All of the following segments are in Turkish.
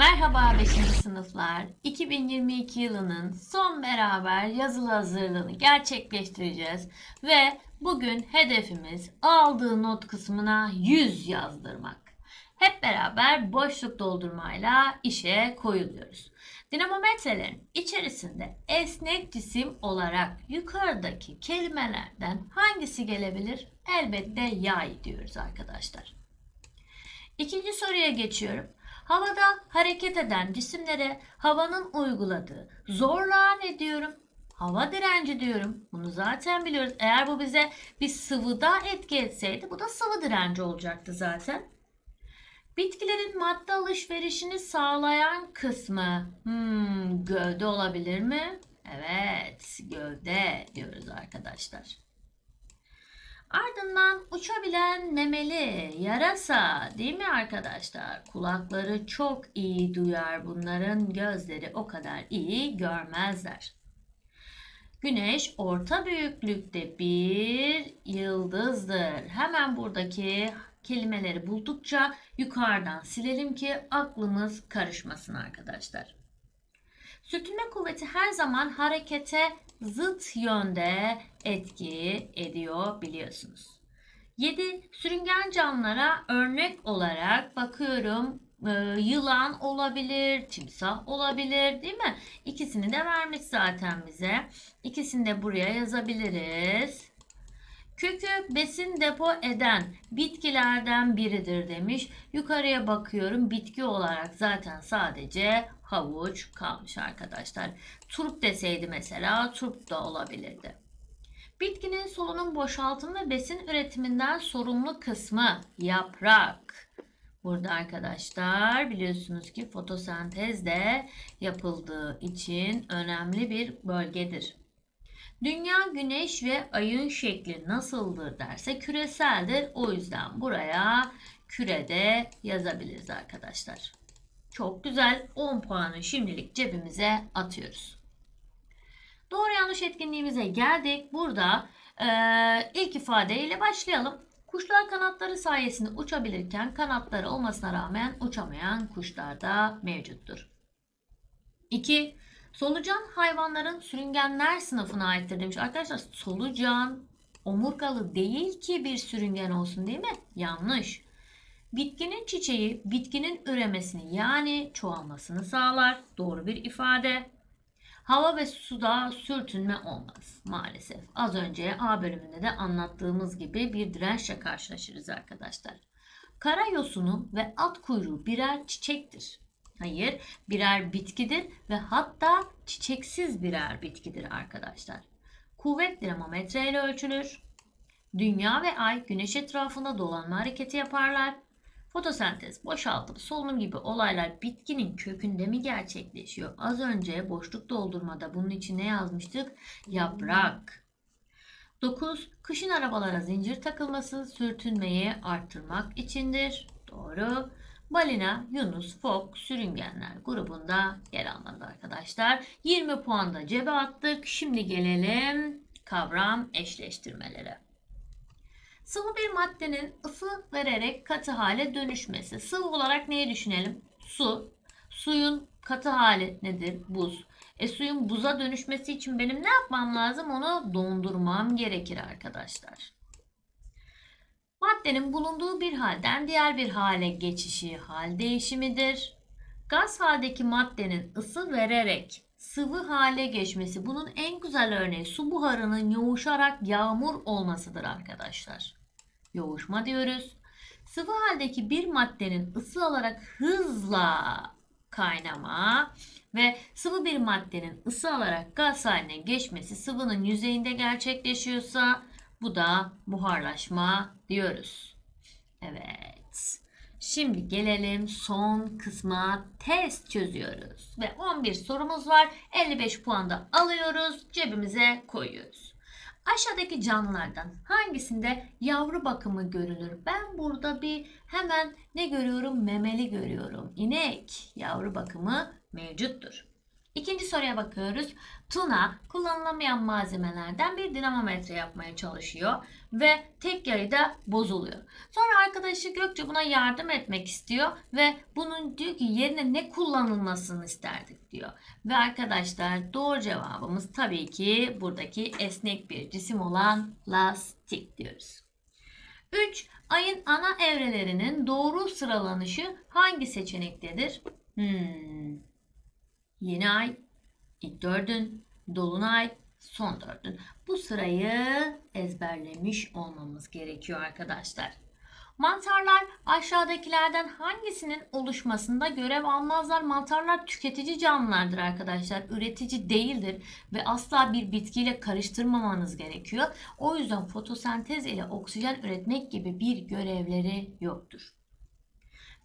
Merhaba 5. sınıflar. 2022 yılının son beraber yazılı hazırlığını gerçekleştireceğiz ve bugün hedefimiz aldığı not kısmına 100 yazdırmak. Hep beraber boşluk doldurmayla işe koyuluyoruz. Dinamometrelerin içerisinde esnek cisim olarak yukarıdaki kelimelerden hangisi gelebilir? Elbette yay diyoruz arkadaşlar. İkinci soruya geçiyorum. Havada hareket eden cisimlere havanın uyguladığı zorluğa ne diyorum? Hava direnci diyorum. Bunu zaten biliyoruz. Eğer bu bize bir sıvıda etki etseydi bu da sıvı direnci olacaktı zaten. Bitkilerin madde alışverişini sağlayan kısmı hmm, gövde olabilir mi? Evet, gövde diyoruz arkadaşlar. Ardından uçabilen memeli yarasa değil mi arkadaşlar? Kulakları çok iyi duyar bunların gözleri o kadar iyi görmezler. Güneş orta büyüklükte bir yıldızdır. Hemen buradaki kelimeleri buldukça yukarıdan silelim ki aklımız karışmasın arkadaşlar. Sürtünme kuvveti her zaman harekete zıt yönde etki ediyor biliyorsunuz. 7. Sürüngen canlılara örnek olarak bakıyorum. Ee, yılan olabilir, timsah olabilir değil mi? İkisini de vermiş zaten bize. İkisini de buraya yazabiliriz. Kökü besin depo eden bitkilerden biridir demiş. Yukarıya bakıyorum bitki olarak zaten sadece havuç kalmış arkadaşlar. Turp deseydi mesela turp da olabilirdi. Bitkinin solunum boşaltım ve besin üretiminden sorumlu kısmı yaprak. Burada arkadaşlar biliyorsunuz ki fotosentez de yapıldığı için önemli bir bölgedir. Dünya, güneş ve ayın şekli nasıldır derse küreseldir. O yüzden buraya kürede yazabiliriz arkadaşlar. Çok güzel 10 puanı şimdilik cebimize atıyoruz. Doğru yanlış etkinliğimize geldik. Burada e, ilk ifadeyle başlayalım. Kuşlar kanatları sayesinde uçabilirken kanatları olmasına rağmen uçamayan kuşlar da mevcuttur. 2. Solucan hayvanların sürüngenler sınıfına aittir demiş. Arkadaşlar solucan omurgalı değil ki bir sürüngen olsun değil mi? Yanlış. Bitkinin çiçeği bitkinin üremesini yani çoğalmasını sağlar. Doğru bir ifade. Hava ve suda sürtünme olmaz maalesef. Az önce A bölümünde de anlattığımız gibi bir dirençle karşılaşırız arkadaşlar. Kara yosunu ve at kuyruğu birer çiçektir. Hayır, birer bitkidir ve hatta çiçeksiz birer bitkidir arkadaşlar. Kuvvet dinamometre ile ölçülür. Dünya ve ay güneş etrafında dolanma hareketi yaparlar. Fotosentez, boşaltım, solunum gibi olaylar bitkinin kökünde mi gerçekleşiyor? Az önce boşluk doldurmada bunun için ne yazmıştık? Yaprak. 9. Kışın arabalara zincir takılması sürtünmeyi arttırmak içindir. Doğru. Balina, Yunus, Fok, sürüngenler grubunda yer almalı arkadaşlar. 20 puan da cebe attık. Şimdi gelelim kavram eşleştirmelere. Sıvı bir maddenin ısı vererek katı hale dönüşmesi. Sıvı olarak neyi düşünelim? Su. Suyun katı hali nedir? Buz. E suyun buza dönüşmesi için benim ne yapmam lazım? Onu dondurmam gerekir arkadaşlar. Maddenin bulunduğu bir halden diğer bir hale geçişi hal değişimidir. Gaz haldeki maddenin ısı vererek sıvı hale geçmesi bunun en güzel örneği su buharının yoğuşarak yağmur olmasıdır arkadaşlar. Yoğuşma diyoruz. Sıvı haldeki bir maddenin ısı alarak hızla kaynama ve sıvı bir maddenin ısı alarak gaz haline geçmesi sıvının yüzeyinde gerçekleşiyorsa bu da buharlaşma diyoruz. Evet. Şimdi gelelim son kısma test çözüyoruz. Ve 11 sorumuz var. 55 puan da alıyoruz. Cebimize koyuyoruz. Aşağıdaki canlılardan hangisinde yavru bakımı görülür? Ben burada bir hemen ne görüyorum? Memeli görüyorum. İnek yavru bakımı mevcuttur. İkinci soruya bakıyoruz. Tuna kullanılamayan malzemelerden bir dinamometre yapmaya çalışıyor ve tek yayda bozuluyor. Sonra arkadaşı Gökçe buna yardım etmek istiyor ve bunun diyor ki yerine ne kullanılmasını isterdik diyor. Ve arkadaşlar doğru cevabımız tabii ki buradaki esnek bir cisim olan lastik diyoruz. 3. Ayın ana evrelerinin doğru sıralanışı hangi seçenektedir? Hmm. Yeni ay, ilk dördün, dolunay, son dördün. Bu sırayı ezberlemiş olmamız gerekiyor arkadaşlar. Mantarlar aşağıdakilerden hangisinin oluşmasında görev almazlar? Mantarlar tüketici canlılardır arkadaşlar. Üretici değildir ve asla bir bitkiyle karıştırmamanız gerekiyor. O yüzden fotosentez ile oksijen üretmek gibi bir görevleri yoktur.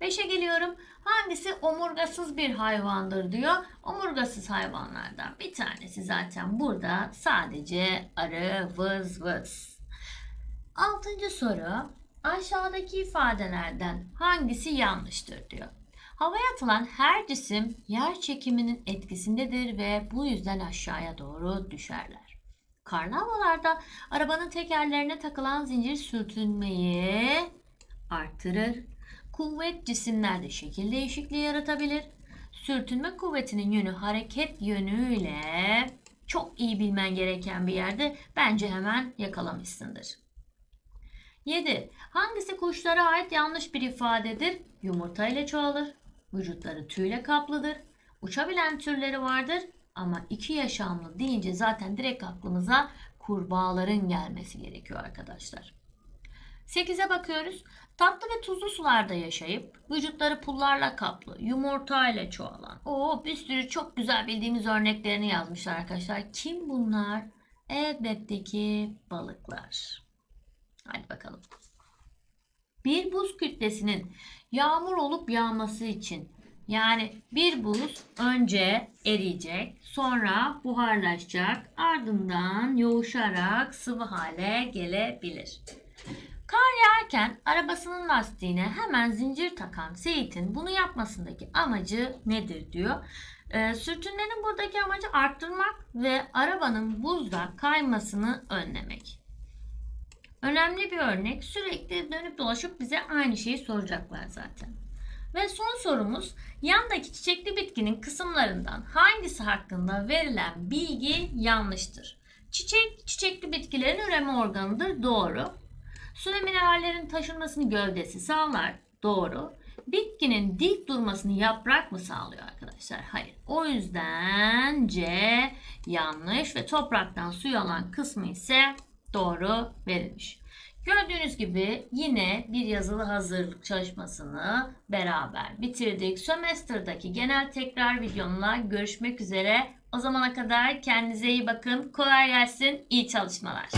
5'e geliyorum. Hangisi omurgasız bir hayvandır diyor. Omurgasız hayvanlardan bir tanesi zaten burada sadece arı vız vız. Altıncı soru. Aşağıdaki ifadelerden hangisi yanlıştır diyor. Havaya atılan her cisim yer çekiminin etkisindedir ve bu yüzden aşağıya doğru düşerler. Karlı havalarda arabanın tekerlerine takılan zincir sürtünmeyi artırır Kuvvet cisimlerde şekil değişikliği yaratabilir. Sürtünme kuvvetinin yönü hareket yönüyle çok iyi bilmen gereken bir yerde bence hemen yakalamışsındır. 7. Hangisi kuşlara ait yanlış bir ifadedir? Yumurta ile çoğalır. Vücutları tüyle kaplıdır. Uçabilen türleri vardır ama iki yaşamlı deyince zaten direkt aklımıza kurbağaların gelmesi gerekiyor arkadaşlar. 8'e bakıyoruz. Tatlı ve tuzlu sularda yaşayıp vücutları pullarla kaplı, yumurta ile çoğalan. Oo bir sürü çok güzel bildiğimiz örneklerini yazmışlar arkadaşlar. Kim bunlar? Elbette ki balıklar. Hadi bakalım. Bir buz kütlesinin yağmur olup yağması için yani bir buz önce eriyecek, sonra buharlaşacak, ardından yoğuşarak sıvı hale gelebilir. Kar yağarken arabasının lastiğine hemen zincir takan Seyit'in bunu yapmasındaki amacı nedir diyor. E, sürtünmenin buradaki amacı arttırmak ve arabanın buzda kaymasını önlemek. Önemli bir örnek. Sürekli dönüp dolaşıp bize aynı şeyi soracaklar zaten. Ve son sorumuz yandaki çiçekli bitkinin kısımlarından hangisi hakkında verilen bilgi yanlıştır? Çiçek çiçekli bitkilerin üreme organıdır. Doğru. Su ve minerallerin taşınmasını gövdesi sağlar. Doğru. Bitkinin dik durmasını yaprak mı sağlıyor arkadaşlar? Hayır. O yüzden C yanlış ve topraktan suyu alan kısmı ise doğru verilmiş. Gördüğünüz gibi yine bir yazılı hazırlık çalışmasını beraber bitirdik. Sömestr'daki genel tekrar videomla görüşmek üzere. O zamana kadar kendinize iyi bakın. Kolay gelsin. İyi çalışmalar.